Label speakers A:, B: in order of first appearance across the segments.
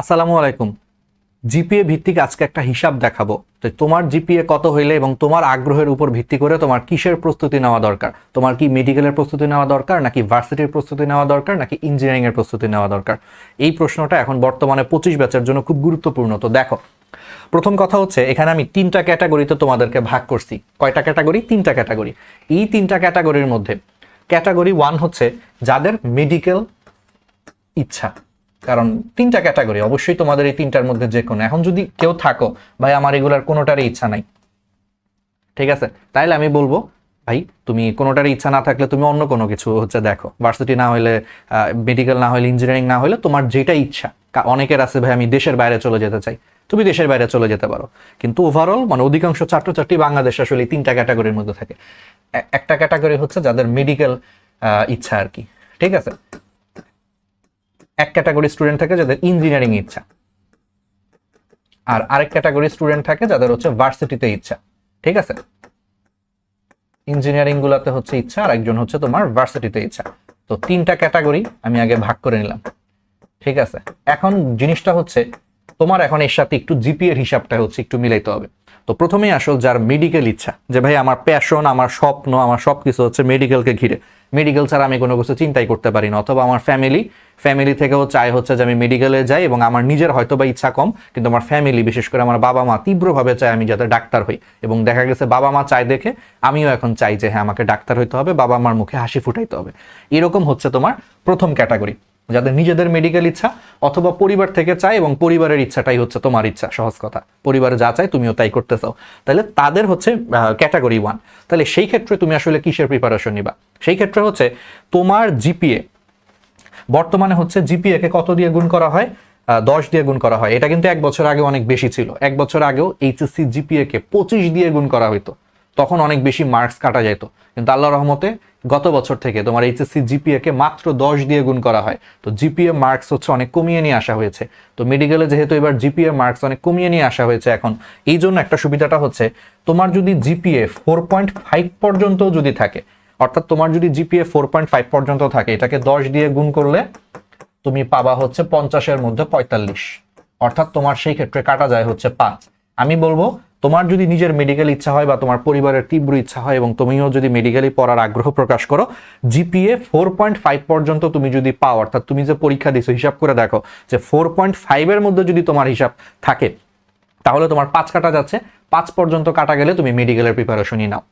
A: আসসালামু আলাইকুম। জিপিএ ভিত্তিক আজকে একটা হিসাব দেখাবো। তো তোমার জিপিএ কত হইলে এবং তোমার আগ্রহের উপর ভিত্তি করে তোমার কিসের প্রস্তুতি নেওয়া দরকার? তোমার কি মেডিকেলের প্রস্তুতি নেওয়া দরকার, নাকি ভার্সিটির প্রস্তুতি নেওয়া দরকার, নাকি ইঞ্জিনিয়ারিং এর প্রস্তুতি নেওয়া দরকার? এই প্রশ্নটা এখন বর্তমানে পঁচিশ ব্যাচের জন্য খুব গুরুত্বপূর্ণ। তো দেখো, প্রথম কথা হচ্ছে, এখানে আমি তিনটা ক্যাটাগরিতে তোমাদেরকে ভাগ করছি। কয়টা ক্যাটাগরি? তিনটা ক্যাটাগরি। এই তিনটা ক্যাটাগরির মধ্যে, ক্যাটাগরি ওয়ান হচ্ছে যাদের মেডিকেল ইচ্ছা। কারণ তিনটা ক্যাটাগরি, অবশ্যই তোমাদের এই তিনটার মধ্যে যে কোনো এখন যদি কেউ থাকো, ভাই, আমার এগুলার কোনোটারই ইচ্ছা নাই। ঠিক আছে? তাইলে আমি বলব, ভাই, তুমি কোনোটারই ইচ্ছা না থাকলে তুমি অন্য কোনো কিছু হচ্ছে দেখো। ভার্সিটি না হলে মেডিকেল না হলে ইঞ্জিনিয়ারিং না হলে তোমার যেটা ইচ্ছা। অনেকের আছে, ভাই, আমি দেশের বাইরে চলে যেতে চাই। তুমি দেশের বাইরে চলে যেতে পারো। কিন্তু ওভারঅল মানে অধিকাংশ ছাত্রছাত্রী বাংলাদেশ আসলে তিনটা ক্যাটাগরির মধ্যে থাকে। একটা ক্যাটাগরি হচ্ছে যাদের মেডিকেল ইচ্ছা আর কি। ঠিক আছে? এক ক্যাটাগরি স্টুডেন্ট থাকে যাদের ইঞ্জিনিয়ারিং ইচ্ছা। আর আরেক ক্যাটাগরি স্টুডেন্ট থাকে যাদের হচ্ছে ভার্সিটিতে ইচ্ছা, ঠিক আছে? ইঞ্জিনিয়ারিং গুলাতে হচ্ছে ইচ্ছা আর একজন হচ্ছে তোমার ভার্সিটিতে ইচ্ছা। তো তিনটা ক্যাটাগরি আমি আগে ভাগ করে নিলাম, ঠিক আছে? এখন জিনিসটা হচ্ছে, তোমার এখন এর সাথে একটু জিপি এর হিসাবটা হচ্ছে একটু মিলাইতে হবে। তো প্রথমেই আসল যার মেডিকেল ইচ্ছা, যে ভাই আমার প্যাশন আমার স্বপ্ন, আমার সব কিছু হচ্ছে মেডিকেলকে ঘিরে। মেডিকেল ছাড়া আমি কোনো কিছু চিন্তাই করতে পারি না, অথবা আমার ফ্যামিলি ফ্যামিলি থেকেও চাই হচ্ছে যে আমি মেডিকেলে যাই এবং আমার নিজের হয়তো বা ইচ্ছা কম, কিন্তু আমার ফ্যামিলি বিশেষ করে আমার বাবা মা তীব্রভাবে চায় আমি যাতে ডাক্তার হই। এবং দেখা গেছে বাবা মা চাই দেখে আমিও এখন চাই যে হ্যাঁ আমাকে ডাক্তার হইতে হবে, বাবা মার মুখে হাসি ফুটাইতে হবে। এরকম হচ্ছে তোমার প্রথম ক্যাটাগরি যাদের নিজেদের মেডিকেল ইচ্ছা অথবা পরিবার থেকে চায় এবং পরিবারের ইচ্ছাটাই হচ্ছে তোমার ইচ্ছা, সহজ কথা। পরিবারে যা চায় তুমিও তাই করতে চাও তাহলে তাদের হচ্ছে ক্যাটাগরি ওয়ান তাহলে সেই ক্ষেত্রে তুমি আসলে কিসের প্রিপারেশন নিবা? সেই ক্ষেত্রে হচ্ছে তোমার জিপিএ বর্তমানে হচ্ছে জিপিএ কে কত দিয়ে গুণ করা হয়? দশ দিয়ে গুণ করা হয়। এটা কিন্তু এক বছর আগে অনেক বেশি ছিল। এক বছর আগেও এইচএসসি জিপিএ কে পঁচিশ দিয়ে গুণ করা হতো তখন অনেক বেশি মার্কস কাটা যেত কিন্তু আল্লাহ রহমতে গত বছর থেকে তোমার এইচএসসি জিপিএ কে মাত্র দশ দিয়ে গুণ করা হয়। তো জিপিএ মার্কস হচ্ছে অনেক কমিয়ে নিয়ে আসা হয়েছে। তো মেডিকেলে যেহেতু এবার জিপিএ মার্কস অনেক কমিয়ে নিয়ে আসা হয়েছে এখন, এই জন্য একটা সুবিধাটা হচ্ছে তোমার যদি জিপিএ ফোর পয়েন্ট ফাইভ পর্যন্ত যদি থাকে, অর্থাৎ তোমার যদি জিপিএ ফোর পয়েন্ট ফাইভ পর্যন্ত থাকে, এটাকে দশ দিয়ে গুণ করলে তুমি পাবা হচ্ছে পঞ্চাশের মধ্যে পঁয়তাল্লিশ। অর্থাৎ তোমার সেই ক্ষেত্রে কাটা যায় হচ্ছে পাঁচ। আমি বলব তোমার যদি নিজের মেডিকেল ইচ্ছা হয় বা তোমার পরিবারের তীব্র ইচ্ছা হয় এবং তুমিও যদি মেডিকেলি পড়ার আগ্রহ প্রকাশ করো জিপিএ ফোর পয়েন্ট ফাইভ পর্যন্ত তুমি যদি পাও, অর্থাৎ তুমি যে পরীক্ষা দিছো, হিসাব করে দেখো যে ফোর পয়েন্ট ফাইভের মধ্যে যদি তোমার হিসাব থাকে, তাহলে তোমার পাঁচ কাটা যাচ্ছে। পাঁচ পর্যন্ত কাটা গেলে তুমি মেডিকেলের প্রিপারেশনই নাও।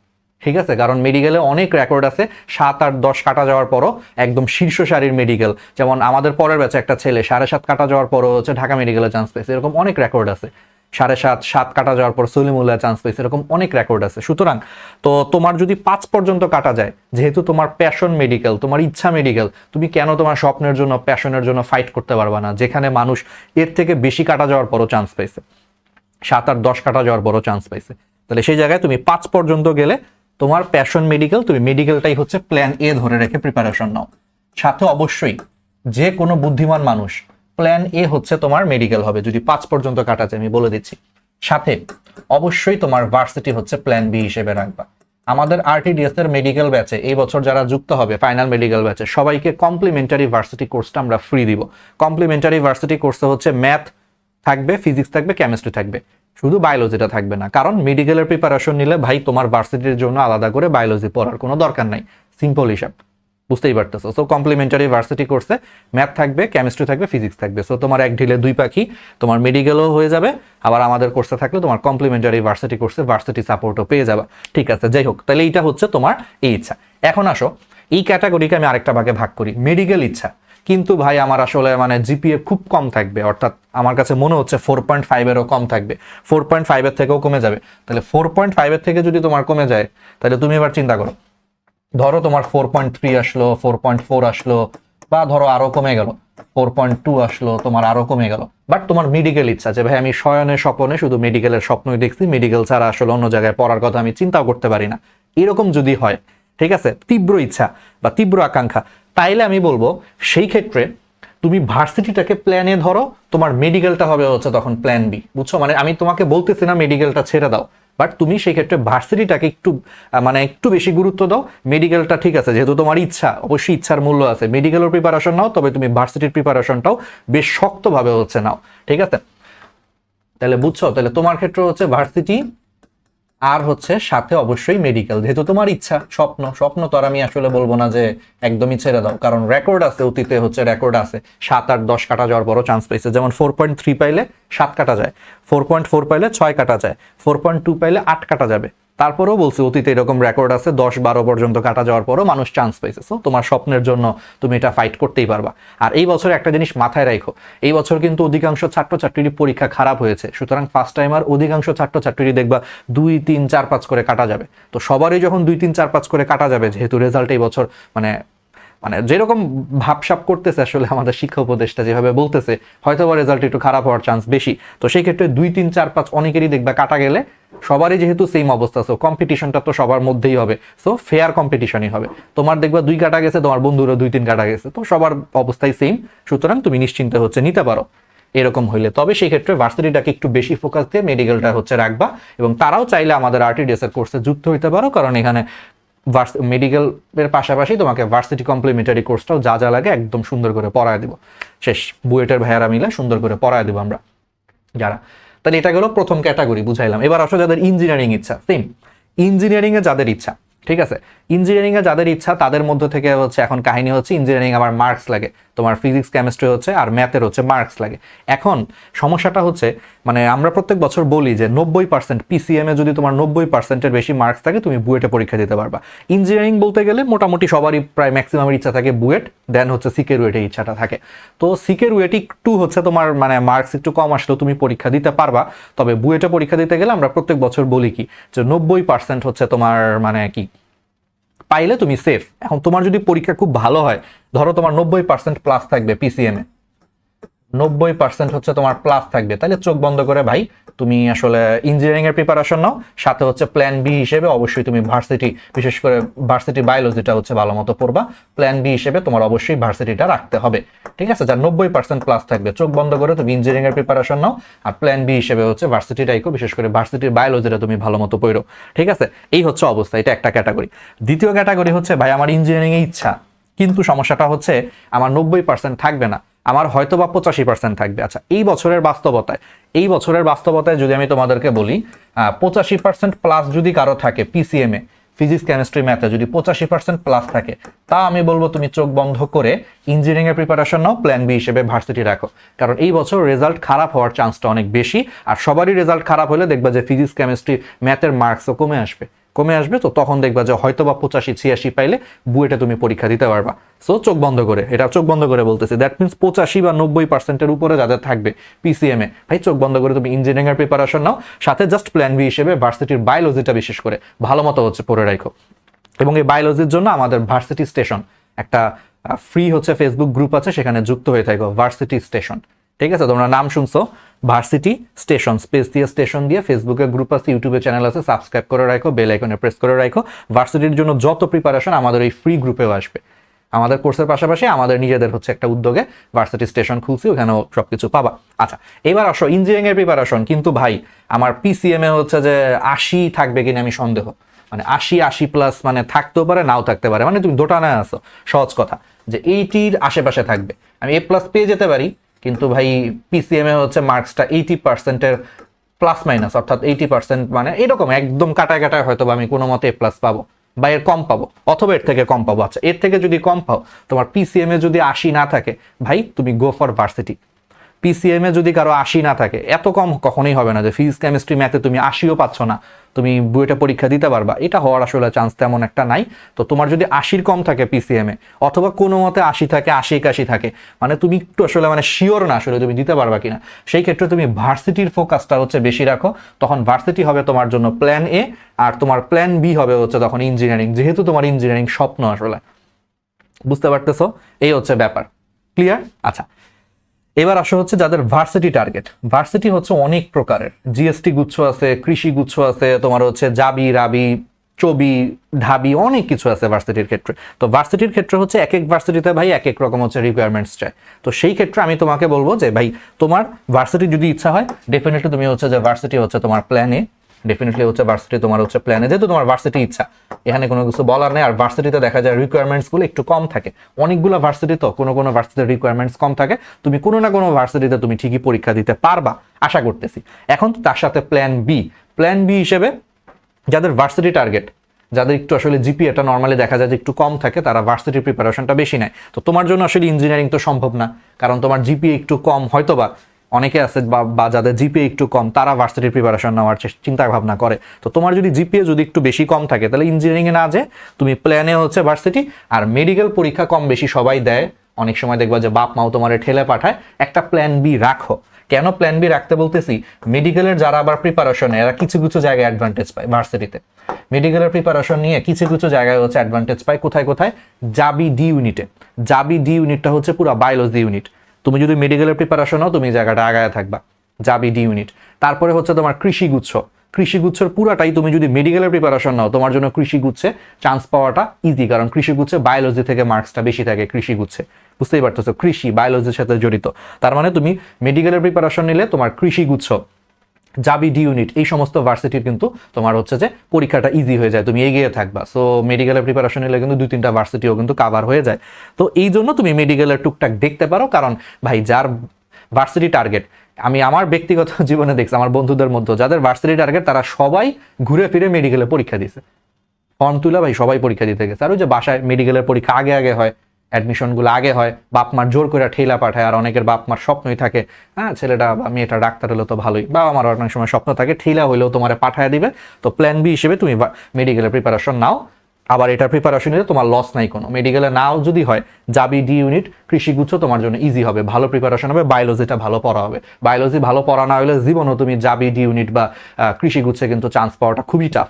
A: ঠিক আছে? কারণ মেডিকেলে অনেক রেকর্ড আছে, সাত আট দশ কাটা যাওয়ার পরও একদম শীর্ষ সারির মেডিকেল যেমন আমাদের পরের ব্যাচে একটা ছেলে, সাড়ে সাত কাটা যাওয়ার পরও হচ্ছে ঢাকা মেডিকেলে চান্স পেয়েছে, এরকম অনেক রেকর্ড আছে। সাড়ে সাত সাত কাটা যাওয়ার পর সলিমুল্লাহ চান্স পেয়েছে এরকম অনেক রেকর্ড আছে। সুতরাং, তো তোমার যদি পাঁচ পর্যন্ত কাটা যায়, যেহেতু তোমার প্যাশন মেডিকেল তোমার ইচ্ছা মেডিকেল তুমি কেন তোমার স্বপ্নের জন্য প্যাশনের জন্য ফাইট করতে পারবা না? যেখানে মানুষ এর থেকে বেশি কাটা যাওয়ার পরও চান্স পেয়েছে সাত আট দশ কাটা যাওয়ার বড় চান্স পাইছে। তাহলে সেই জায়গায় তুমি পাঁচ পর্যন্ত গেলে তোমার প্যাশন মেডিকেল তুমি মেডিকেলটাই হচ্ছে প্ল্যান এ ধরে রেখে প্রিপারেশন নাও। সাথে অবশ্যই যে কোনো বুদ্ধিমান মানুষ প্ল্যান এ হচ্ছে তোমার মেডিকেল হবে, যদি পাঁচ পর্যন্ত কাটা আমি বলে দিচ্ছি। সাথে, অবশ্যই তোমার ভার্সিটি হচ্ছে প্ল্যান বি হিসেবে রাখবা। আমাদের আরটিডিএস এর মেডিকেল ব্যাচে এই বছর যারা যুক্ত হবে ফাইনাল মেডিকেল ব্যাচে সবাইকে কমপ্লিমেন্টারি ভার্সিটি কোর্সটা আমরা ফ্রি দিব। কমপ্লিমেন্টারি ভার্সিটি কোর্সে হচ্ছে ম্যাথ থাকবে ফিজিক্স থাকবে কেমিস্ট্রি থাকবে। শুধু বায়োলজিটা থাকবে না, কারণ মেডিকেলের প্রিপারেশন নিলে ভাই তোমার ভার্সিটির জন্য আলাদা করে বায়োলজি পড়ার কোনো দরকার নাই। সিম্পল হিসাব। বুঝতেই পারতেছো। সো কমপ্লিমেন্টারি ভার্সিটি কোর্সে ম্যাথ থাকবে কেমিস্ট্রি থাকবে ফিজিক্স থাকবে। সো তোমার এক ঢিলে দুই পাখি, তোমার মেডিকেলও হয়ে যাবে, আবার আমাদের কোর্সে থাকলে তোমার কমপ্লিমেন্টারি ভার্সিটি কোর্সে ভার্সিটি সাপোর্টও পেয়ে যাবে। ঠিক আছে, যাই হোক, তাহলে এইটা হচ্ছে তোমার এই ইচ্ছা। এখন আসো, এই ক্যাটাগরিকে আমি আরেকটা ভাগে ভাগ করি মেডিকেল ইচ্ছা। কিন্তু ভাই, আমার আসলে মানে জিপিএ খুব কম থাকবে, অর্থাৎ আমার কাছে মনে হচ্ছে ফোর পয়েন্ট ফাইভেরও কম থাকবে। ফোর পয়েন্ট ফাইভের থেকেও কমে যাবে। তাহলে ফোর পয়েন্ট ফাইভের থেকে যদি তোমার কমে যায়, তাহলে তুমি এবার চিন্তা করো ধরো তোমার ফোর পয়েন্ট থ্রি আসলো ফোর পয়েন্ট ফোর আসলো, বা ধরো আরও কমে গেল ফোর পয়েন্ট টু আসলো, তোমার আরও কমে গেল। বাট তোমার মেডিকেল ইচ্ছা যে ভাই, আমি শয়নে স্বপনে শুধু মেডিকেলের স্বপ্নই দেখছি মেডিকেল ছাড়া আসলে অন্য জায়গায় পড়ার কথা আমি চিন্তাও করতে পারি না। এরকম যদি হয়, ঠিক আছে? তীব্র ইচ্ছা বা তীব্র আকাঙ্ক্ষা। তাইলে আমি বলব, সেই ক্ষেত্রে তুমি ভার্সিটিটাকে প্ল্যানে ধরো, তোমার মেডিকেলটা হবে হচ্ছে তখন প্ল্যান বি বুঝছ? মানে আমি তোমাকে বলতেছি না মেডিকেলটা ছেড়ে দাও। বাট তুমি সেক্ষেত্রে ভার্সিটিটাকে একটু মানে একটু বেশি গুরুত্ব দাও। মেডিকেলটা ঠিক আছে, যেহেতু তোমার ইচ্ছা, অবশ্যই ইচ্ছার মূল্য আছে। মেডিকেলের প্রিপারেশন নাও, তবে তুমি ভার্সিটির প্রিপারেশনটাও বেশ শক্তভাবে হচ্ছে নাও। ঠিক আছে? তাহলে বুঝছ? তাহলে তোমার ক্ষেত্রে হচ্ছে ভার্সিটি আর হচ্ছে সাথে অবশ্যই মেডিকেল যেহেতু তোমার ইচ্ছা, স্বপ্ন স্বপ্ন তো আর আমি আসলে বলব না যে একদমই ছেড়ে দাও। কারণ রেকর্ড আছে, অতীতে হচ্ছে রেকর্ড আছে। সাত আট দশ কাটা যাওয়ার বড় চান্স পেয়েছে। যেমন ফোর পয়েন্ট থ্রি পাইলে সাত কাটা যায়। ফোর পয়েন্ট ফোর পাইলে ছয় কাটা যায়। ফোর পয়েন্ট টু পাইলে আট কাটা যাবে। তারপরেও বলছি, অতীতে এরকম রেকর্ড আছে, দশ বারো পর্যন্ত কাটা যাওয়ার পরও মানুষ চান্স পেয়েছে। সো তোমার স্বপ্নের জন্য তুমি এটা ফাইট করতেই পারবা। আর এই বছর একটা জিনিস মাথায় রাখো এই বছর কিন্তু অধিকাংশ ছাত্রছাত্রীর পরীক্ষা খারাপ হয়েছে। সুতরাং ফার্স্ট টাইমার অধিকাংশ ছাত্রছাত্রীর দেখবা দুই, তিন, চার, পাঁচ করে কাটা যাবে। তো সবারই যখন দুই, তিন, চার, পাঁচ করে কাটা যাবে, যেহেতু রেজাল্ট এই বছর মানে মানে যেরকম ভাবসাপ করতেছে আসলে আমাদের শিক্ষা উপদেষ্টা যেভাবে বলতেছে হয়তো বা রেজাল্ট একটু খারাপ হওয়ার চান্স বেশি। তো সেই ক্ষেত্রে দুই, তিন, চার, পাঁচ অনেকেরই দেখবা কাটা গেলে সবারই যেহেতু সেম অবস্থা সো কম্পিটিশনটা তো সবার মধ্যেই হবে সো ফেয়ার কম্পিটিশনই হবে। তোমার দেখবা দুই কাটা গেছে, তোমার বন্ধুরও দুই, তিন কাটা গেছে, তো সবার অবস্থাই সেম সুতরাং তুমি নিশ্চিন্তে হচ্ছে নিতে পারো। এরকম হইলে। তবে সেই ক্ষেত্রে ভার্সিটিটাকে একটু বেশি ফোকাস দিয়ে মেডিকেলটা হচ্ছে রাখবা, এবং তারাও চাইলে আমাদের আরটিডিএস এর কোর্সে যুক্ত হইতে পারো, কারণ এখানে মেডিকেল এর পাশাপাশি তোমাকে ভার্সিটি কমপ্লিমেন্টারি কোর্সটাও যা যা লাগে একদম সুন্দর করে পড়ায় দিব। শেষ, বুয়েটের ভাইয়ারা মিলে সুন্দর করে পড়ায় দিব আমরা, যারা। তাহলে এটা গেলো প্রথম ক্যাটাগরি বুঝাইলাম। এবার আসো যাদের ইঞ্জিনিয়ারিং ইচ্ছা সেম ইঞ্জিনিয়ারিংয়ে যাদের ইচ্ছা ঠিক আছে? ইঞ্জিনিয়ারিং এ যাদের ইচ্ছা, তাদের মধ্য থেকে হচ্ছে এখন কাহিনী হচ্ছে ইঞ্জিনিয়ারিং আবার মার্কস লাগে। তোমার ফিজিক্স কেমিস্ট্রি হচ্ছে আর ম্যাথের হচ্ছে মার্কস লাগে। এখন সমস্যাটা হচ্ছে মানে আমরা প্রত্যেক বছর বলি যে নব্বই পার্সেন্ট পিসিএম যদি তোমার নব্বই পার্সেন্টের বেশি মার্কস থাকে, তুমি বুয়েটে পরীক্ষা দিতে পারবা। ইঞ্জিনিয়ারিং বলতে গেলে মোটামুটি সবারই প্রায় ম্যাক্সিমামের ইচ্ছা থাকে বুয়েট। দেন হচ্ছে সিকের ওয়েটে ইচ্ছাটা থাকে। তো সিকের ওয়েট একটু হচ্ছে তোমার মানে মার্কস একটু কম আসলেও তুমি পরীক্ষা দিতে পারবা। তবে বুয়েটে পরীক্ষা দিতে গেলে আমরা প্রত্যেক বছর বলি কি, যে নব্বই পার্সেন্ট হচ্ছে তোমার মানে কি, পাইলে তুমি সেফ এখন তোমার যদি পরীক্ষা খুব ভালো হয়, ধরো তোমার নব্বই পার্সেন্ট প্লাস থাকবে পিসিএম নব্বই পার্সেন্ট হচ্ছে তোমার প্লাস থাকবে। তাহলে চোখ বন্ধ করে ভাই, তুমি আসলে ইঞ্জিনিয়ারিং এর প্রিপারেশন নাও, সাথে হচ্ছে প্ল্যান বি হিসেবে অবশ্যই তুমি ভার্সিটি বিশেষ করে ভার্সিটি বায়োলজিটা হচ্ছে ভালো মতো পড়বা। প্ল্যান বি হিসেবে তোমার অবশ্যই ভার্সিটিটা রাখতে হবে। ঠিক আছে? যার নব্বই পার্সেন্ট প্লাস থাকবে, চোখ বন্ধ করে তুমি ইঞ্জিনিয়ারিং এর প্রিপারেশন নাও, আর প্ল্যান বি হিসেবে হচ্ছে ভার্সিটি রাইকো বিশেষ করে ভার্সিটির বায়োলজিটা তুমি ভালো মতো পড়ো। ঠিক আছে? এই হচ্ছে অবস্থা, এটা একটা ক্যাটাগরি দ্বিতীয় ক্যাটাগরি হচ্ছে, ভাই, আমার ইঞ্জিনিয়ারিং এ ইচ্ছা। কিন্তু সমস্যাটা হচ্ছে, আমার নব্বই পার্সেন্ট থাকবে না। আমার হয়তো বা পঁচাশি পার্সেন্ট থাকবে। আচ্ছা এই বছরের বাস্তবতায়, এই বছরের বাস্তবতায় যদি আমি তোমাদেরকে বলি পঁচাশি পার্সেন্ট প্লাস যদি কারও থাকে পিসিএম এ ফিজিক্স কেমিস্ট্রি ম্যাথে যদি পঁচাশি পার্সেন্ট প্লাস থাকে, তা আমি বলব তুমি চোখ বন্ধ করে ইঞ্জিনিয়ারিং এর প্রিপারেশন নাও প্ল্যান বি হিসেবে ভার্সিটি রাখো। কারণ এই বছর রেজাল্ট খারাপ হওয়ার চান্সটা অনেক বেশি, আর সবারই রেজাল্ট খারাপ হলে দেখবা যে ফিজিক্স কেমিস্ট্রি ম্যাথের মার্কসও কমে আসবে। কমে আসবে, তো তখন দেখবা যে হয়তো বা পঁচাশি, ছিয়াশি পাইলে বুয়েটে তুমি পরীক্ষা দিতে পারবা। সো চোখ বন্ধ করে, এটা চোখ বন্ধ করে বলতেছি। দ্যাট মিনস পঁচাশি বা নব্বই পার্সেন্টের উপরে যাদের থাকবে পিসিএম এ, ভাই চোখ বন্ধ করে তুমি ইঞ্জিনিয়ারিং এর প্রিপারেশন নাও, সাথে জাস্ট প্ল্যান বি হিসেবে ভার্সিটির বায়োলজিটা বিশেষ করে, ভালো মতো হচ্ছে পড়ে রাখো। এবং এই বায়োলজির জন্য আমাদের ভার্সিটি স্টেশন একটা ফ্রি হচ্ছে ফেসবুক গ্রুপ আছে, সেখানে যুক্ত হয়ে থাকো ভার্সিটি স্টেশন ঠিক আছে, তোমরা নাম শুনছো। ভার্সিটি স্টেশন স্পেস দিয়ে স্টেশন দিয়ে ফেসবুকে গ্রুপ আছে ইউটিউবে চ্যানেল আছে সাবস্ক্রাইব করে রাখো বেল আইকনে প্রেস করে রাখো। ভার্সিটির জন্য যত প্রিপারেশন আমাদের এই ফ্রি গ্রুপেও আসবে। আমাদের কোর্সের পাশাপাশি আমাদের নিজেদের হচ্ছে একটা উদ্যোগে ভার্সিটি স্টেশন খুলছি, ওখানেও সবকিছু পাবা। আচ্ছা এবার আসো ইঞ্জিনিয়ারিং এর প্রিপারেশন কিন্তু ভাই, আমার পিসিএম হচ্ছে যে আশি থাকবে কিনা আমি সন্দেহ। মানে আশি আশি প্লাস মানে থাকতেও পারে, নাও থাকতে পারে। মানে তুমি দোটানায় আছো। সহজ কথা যে এইটির আশেপাশে থাকবে। আমি এ প্লাস পেয়ে যেতে পারি কিন্তু ভাই পিসিএম এ হচ্ছে মার্কসটা এইটি পার্সেন্টের প্লাস মাইনাস অর্থাৎ এইটি পার্সেন্ট মানে এরকম, একদম কাটায় কাটায় হয়তো আমি কোনো মতে এ প্লাস পাবো বা এর কম পাবো, অথবা এর থেকে কম পাবো। আচ্ছা এর থেকে যদি কম পাও, তোমার পিসিএম এ যদি আশি না থাকে, ভাই, তুমি গো ফর ভার্সিটি পিসিএম যদি কারও আশি না থাকে, এত কম কখনোই হবে না যে ফিজিক্স কেমিস্ট্রি ম্যাথে তুমি আশিও পাচ্ছ না। তুমি বুয়েটে পরীক্ষা দিতে পারবা। এটা হওয়ার আসলে চান্স তেমন একটা নাই। তো তোমার যদি আশির কম থাকে পিসিএম এ, অথবা কোনো মতে আশি থাকে, আশি একাশি থাকে মানে তুমি একটু আসলে মানে শিওর না আসলে তুমি দিতে পারবা কিনা। সেই ক্ষেত্রে তুমি ভার্সিটির ফোকাসটা হচ্ছে বেশি রাখো। তখন ভার্সিটি হবে তোমার জন্য প্ল্যান এ আর তোমার প্ল্যান বি হবে হচ্ছে তখন ইঞ্জিনিয়ারিং যেহেতু তোমার ইঞ্জিনিয়ারিং স্বপ্ন আসলে। বুঝতে পারতেছো? এই হচ্ছে ব্যাপার। ক্লিয়ার আচ্ছা। এবার আসা হচ্ছে যাদের ভার্সিটি টার্গেট ভার্সিটি হচ্ছে অনেক প্রকারের। জিএসটি গুচ্ছ আছে, কৃষি গুচ্ছ আছে, তোমার হচ্ছে জাবি, রাবি, চবি, ঢাবি, অনেক কিছু আছে ভার্সিটির ক্ষেত্রে। তো ভার্সিটির ক্ষেত্রে হচ্ছে এক এক ভার্সিটিতে ভাই এক এক রকম হচ্ছে রিকোয়ারমেন্টস চাই। তো সেই ক্ষেত্রে আমি তোমাকে বলব যে ভাই, তোমার ভার্সিটি যদি ইচ্ছা হয় ডেফিনেটলি তুমি হচ্ছে যে ভার্সিটি হচ্ছে তোমার প্ল্যানে ডেফিনেটলি হচ্ছে ভার্সিটি তোমার হচ্ছে প্ল্যানে যেহেতু তোমার ভার্সিটি ইচ্ছা, এখানে কোনো কিছু বলার নেই। আর ভার্সিটিতে দেখা যায় রিকোয়ারমেন্টসগুলো একটু কম থাকে। অনেকগুলো ভার্সিটি তো, কোনো কোনো ভার্সিটির রিকোয়ারমেন্টস কম থাকে। তুমি কোনো না কোনো ভার্সিটিতে তুমি ঠিকই পরীক্ষা দিতে পারবা, আশা করতেছি। এখন তো তার সাথে প্ল্যান বি প্ল্যান বি হিসেবে যাদের ভার্সিটি টার্গেট যাদের একটু আসলে জিপিএটা নর্মালি দেখা যায় যে একটু কম থাকে, তারা ভার্সিটি প্রিপারেশনটা বেশি নেয়। তো তোমার জন্য আসলে ইঞ্জিনিয়ারিং তো সম্ভব না। কারণ তোমার জিপিএ একটু কম, হয়তোবা অনেকে আছে বা বা যাদের জিপিএ একটু কম, তারা ভার্সিটির প্রিপারেশন নেওয়ার চিন্তা ভাবনা করে। তো তোমার যদি জিপিএ যদি একটু বেশি কম থাকে, তাহলে ইঞ্জিনিয়ারিংয়ে না যে তুমি প্ল্যানে হচ্ছে ভার্সিটি আর মেডিকেল পরীক্ষা কম বেশি সবাই দেয়। অনেক সময় দেখবা যে বাপ মাও তোমার ঠেলে পাঠায়। একটা প্ল্যান বি রাখো। কেন প্ল্যান বি রাখতে বলতেছি? মেডিকেলের যারা আবার প্রিপারেশন এরা কিছু কিছু জায়গায় অ্যাডভান্টেজ পায় ভার্সিটিতে মেডিকেলের প্রিপারেশন নিয়ে কিছু কিছু জায়গায় হচ্ছে অ্যাডভান্টেজ পায়। কোথায় কোথায়? জাবি ডি ইউনিটে জাবি ডি ইউনিটটা হচ্ছে পুরো বায়োলজি ইউনিট তুমি যদি মেডিকেলের প্রিপারেশন হও তুমি জায়গাটা আগায় থাকবা। যাবি ডি ইউনিট তারপরে হচ্ছে তোমার কৃষিগুচ্ছ কৃষিগুচ্ছের পুরাটাই তুমি যদি মেডিকেলের প্রিপারেশন নাও, তোমার জন্য কৃষিগুচ্ছে চান্স পাওয়াটা ইজি কারণ কৃষিগুচ্ছে বায়োলজি থেকে মার্কসটা বেশি থাকে কৃষিগুচ্ছে বুঝতেই পারতেছো, কৃষি বায়োলজির সাথে জড়িত। তার মানে তুমি মেডিকেলের প্রিপারেশন নিলে তোমার কৃষিগুচ্ছ জাবি ডি ইউনিট এই সমস্ত ভার্সিটির কিন্তু তোমার হচ্ছে যে পরীক্ষাটা ইজি হয়ে যায়, তুমি এগিয়ে থাকবা। সো মেডিকেলের প্রিপারেশন নিলে কিন্তু দুই তিনটা ভার্সিটিও কিন্তু কাভার হয়ে যায়। তো এই জন্য তুমি মেডিকেলের টুকটাক দেখতে পারো, কারণ ভাই, যার ভার্সিটি টার্গেট আমি আমার ব্যক্তিগত জীবনে দেখছি, আমার বন্ধুদের মধ্যে, যাদের ভার্সিটি টার্গেট তারা সবাই ঘুরে ফিরে মেডিকেলে পরীক্ষা দিছে ফর্ম তুলে ভাই, সবাই পরীক্ষা দিতে গেছে। আর ওই যে বাসায় মেডিকেলের পরীক্ষা আগে আগে হয় অ্যাডমিশনগুলো আগে হয় বাপ মার জোর করে ঠেলা পাঠায়, আর অনেকের বাপ মার স্বপ্নই থাকে হ্যাঁ ছেলেটা বা মেয়েটা ডাক্তার হলে তো ভালোই। বা আমার অনেক সময় স্বপ্ন থাকে, ঠেলা হইলেও তোমার পাঠায় দিবে, তো প্ল্যান বি হিসেবে তুমি মেডিকেলের প্রিপারেশন নাও। আবার এটা প্রিপারেশন নিলে তোমার লস নাই কোনো। মেডিকেলে নাও যদি হয় জাবি ডি ইউনিট কৃষিগুচ্ছ তোমার জন্য ইজি হবে, ভালো প্রিপারেশন হবে বায়োলজিটা ভালো পড়া হবে। বায়োলজি ভালো পড়া না হলে জীবনও তুমি জাবি ডি ইউনিট বা কৃষিগুচ্ছে কিন্তু চান্স পাওয়াটা খুবই টাফ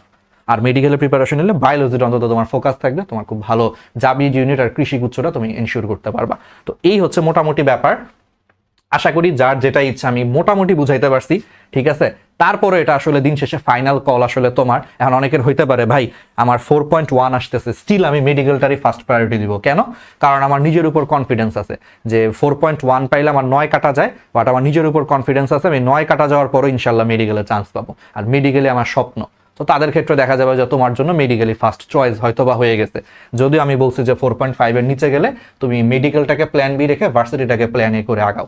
A: আর মেডিকেলের প্রিপারেশন নিলে বায়োলজির অন্তত তোমার ফোকাস থাকবে, তোমার খুব ভালো জাবি ইউনিট আর কৃষিগুচ্ছটা তুমি এনশিওর করতে পারবা। তো এই হচ্ছে মোটামুটি ব্যাপার। আশা করি যার যেটা ইচ্ছা আমি মোটামুটি বুঝাইতে পারছি, ঠিক আছে? তারপরে এটা আসলে দিন শেষে ফাইনাল কল আসলে তোমার। এখন অনেকের হইতে পারে, ভাই, আমার ফোর পয়েন্ট ওয়ান আসতেছে স্টিল আমি মেডিকেলটারই ফার্স্ট প্রায়োরিটি দিব। কেন? কারণ আমার নিজের উপর কনফিডেন্স আছে যে ফোর পয়েন্ট ওয়ান পাইলে আমার নয় কাটা যায় বাট আমার নিজের উপর কনফিডেন্স আছে, আমি নয় কাটা যাওয়ার পরও ইনশাল্লাহ মেডিকেলে চান্স পাবো। আর মেডিকেলে আমার স্বপ্ন। তো তাদের ক্ষেত্রে দেখা যাবে যে তোমার জন্য মেডিকেলি ফার্স্ট চয়েস হয়তো বা হয়ে গেছে। যদিও আমি বলছি যে ফোর পয়েন্ট ফাইভের নিচে গেলে তুমি মেডিকেলটাকে প্ল্যান বি রেখে ভার্সিটিটাকে প্ল্যান এ করে আগাও।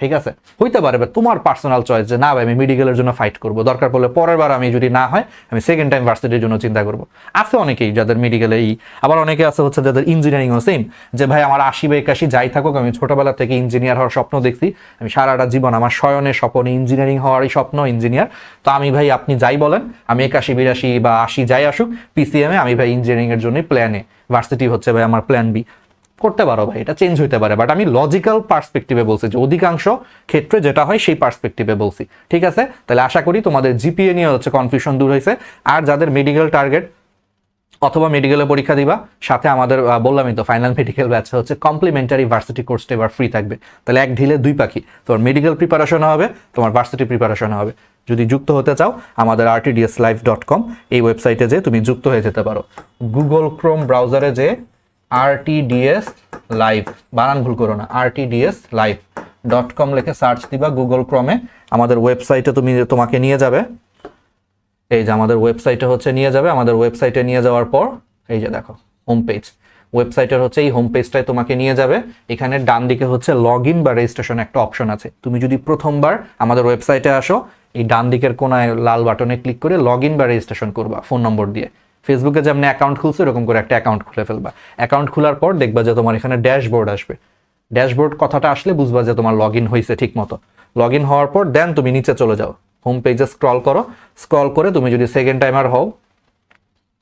A: ঠিক আছে? হইতে পারে তোমার পার্সোনাল চয়েস যে, না ভাই, আমি মেডিকেলের জন্য ফাইট করব। দরকার পড়লে পরের বার আমি যদি না হয়, আমি সেকেন্ড টাইম ভার্সিটির জন্য চিন্তা করব। আছে অনেকেই যাদের মেডিকেলে এই, আবার অনেকে আছে হচ্ছে যাদের ইঞ্জিনিয়ারিংও সেম যে, ভাই, আমার আশি বা একাশি যাই থাকুক, আমি ছোটবেলা থেকে ইঞ্জিনিয়ার হওয়ার স্বপ্ন দেখছি। আমি সারাটা জীবন আমার শয়নে স্বপ্নে ইঞ্জিনিয়ারিং হওয়ারই স্বপ্ন ইঞ্জিনিয়ার তো আমি ভাই, আপনি যাই বলেন, আমি একাশি, বিরাশি বা আশি যাই আসুক পিসিএমে আমি ভাই ইঞ্জিনিয়ারিং এর জন্যই প্ল্যানে ভার্সিটি হচ্ছে ভাই, আমার প্ল্যান বি করতে পারো ভাই, এটা চেঞ্জ হইতে পারে বাট আমি লজিক্যাল পার্সপেক্টিভে বলছি যে অধিকাংশ ক্ষেত্রে যেটা হয় সেই পার্সপেক্টিভে বলছি, ঠিক আছে? তাহলে আশা করি তোমাদের জিপিএ নিয়ে হচ্ছে কনফিউশন দূর হয়েছে, আর যাদের মেডিকেল টার্গেট অথবা মেডিকেলে পরীক্ষা দিবা, সাথে আমাদের বললামই তো ফাইনাল মেডিকেল ব্যাচ হচ্ছে কমপ্লিমেন্টারি ভার্সিটি কোর্সটা এবার ফ্রি থাকবে। তাহলে এক ঢিলে দুই পাখি, তোমার মেডিকেল প্রিপারেশন হবে, তোমার ভার্সিটি প্রিপারেশন হবে। যদি যুক্ত হতে চাও, আমাদের আরটিডিএস লাইভ ডট কম এই ওয়েবসাইটে যে তুমি যুক্ত হয়ে যেতে পারো। গুগল ক্রোম ব্রাউজারে যে আরটিডিএস লাইভ বানান ভুল করো না আরটিডিএস লাইভ ডট কম লিখে সার্চ দিবা গুগল ক্রমে আমাদের ওয়েবসাইটে তুমি তোমাকে নিয়ে যাবে। এই যে আমাদের ওয়েবসাইটে হচ্ছে নিয়ে যাবে। আমাদের ওয়েবসাইটে নিয়ে যাওয়ার পর, এই যে দেখো হোম পেজ ওয়েবসাইটের হচ্ছে এই হোম পেজটায় তোমাকে নিয়ে যাবে। এখানে ডান দিকে হচ্ছে লগ ইন বা রেজিস্ট্রেশন একটা অপশন আছে। তুমি যদি প্রথমবার আমাদের ওয়েবসাইটে আসো, এই ডান দিকের কোনায় লাল বাটনে ক্লিক করে লগ ইন বা রেজিস্ট্রেশন করবা ফোন নম্বর দিয়ে। ফেসবুকে যেমনি অ্যাকাউন্ট খুলছো, এরকম করে একটা অ্যাকাউন্ট খুলে ফেলবা। অ্যাকাউন্ট খোলার পর দেখবা যে তোমার এখানে ড্যাশবোর্ড আসবে। ড্যাশবোর্ড কথাটা আসলে বুঝবা যে তোমার লগ ইন হয়েছে ঠিক মতো লগ ইন হওয়ার পর দেন তুমি নিচে চলে যাও। হোম পেজে স্ক্রল করো। স্ক্রল করে তুমি যদি সেকেন্ড টাইমার হও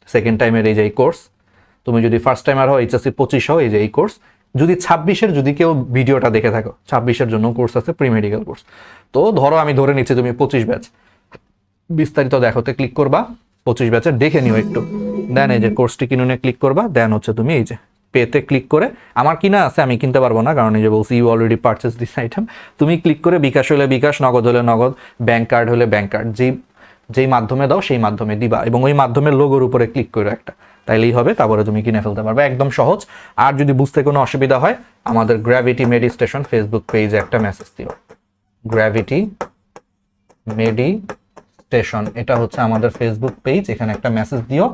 A: সেকেন্ড টাইমের এই যে এই কোর্স তুমি যদি ফার্স্ট টাইমার হও এইচএসসি পঁচিশ হও, এই যে এই কোর্স যদি ছাব্বিশের যদি কেউ ভিডিওটা দেখে থাকো, ছাব্বিশের জন্য কোর্স আছে প্রি মেডিকেল কোর্স তো ধরো আমি ধরে নিচ্ছি তুমি পঁচিশ ব্যাচ বিস্তারিত দেখোতে ক্লিক করবা। পঁচিশ ব্যাচের দেখে নিও একটু। দেন এই যে কোর্সটি কিনুনে ক্লিক করবা, দেন হচ্ছে তুমি এই যে পেতে ক্লিক করে, আমার কিনা আছে আমি কিনতে পারব না, কারণ এই যে বলছি you already purchase this item তুমি ক্লিক করে বিকাশ হলে বিকাশ, নগদ হলে নগদ ব্যাংক কার্ড হলে ব্যাংক কার্ড যেই যেই মাধ্যমে দাও সেই মাধ্যমে দিবা এবং ওই মাধ্যমে লোগোর উপরে ক্লিক করো একটা। তাইলেই হবে, তারপরে তুমি কিনে ফেলতে পারবে, একদম সহজ। আর যদি বুঝতে কোনো অসুবিধা হয়, আমাদের গ্র্যাভিটি মেডি স্টেশন ফেসবুক পেজে একটা মেসেজ দিও। গ্র্যাভিটি মেডি স্টেশন এটা হচ্ছে আমাদের ফেসবুক পেজ এখানে একটা মেসেজ দিও,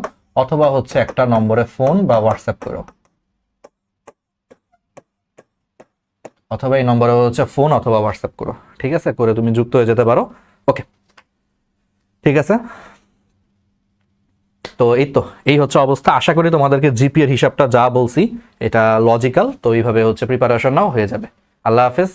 A: অথবা হচ্ছে একটা নম্বরে ফোন বা হোয়াটসঅ্যাপ করো। অথবা এই নম্বরে হচ্ছে ফোন অথবা হোয়াটসঅ্যাপ করো, ঠিক আছে? করে তুমি যুক্ত হয়ে যেতে পারো। ওকে ঠিক আছে? তো এই তো, এই হচ্ছে অবস্থা। আশা করি তোমাদেরকে জিপি এর হিসাবটা যা বলছি, এটা লজিক্যাল তো এইভাবে হচ্ছে প্রিপারেশন নাও হয়ে যাবে। আল্লাহ হাফেজ।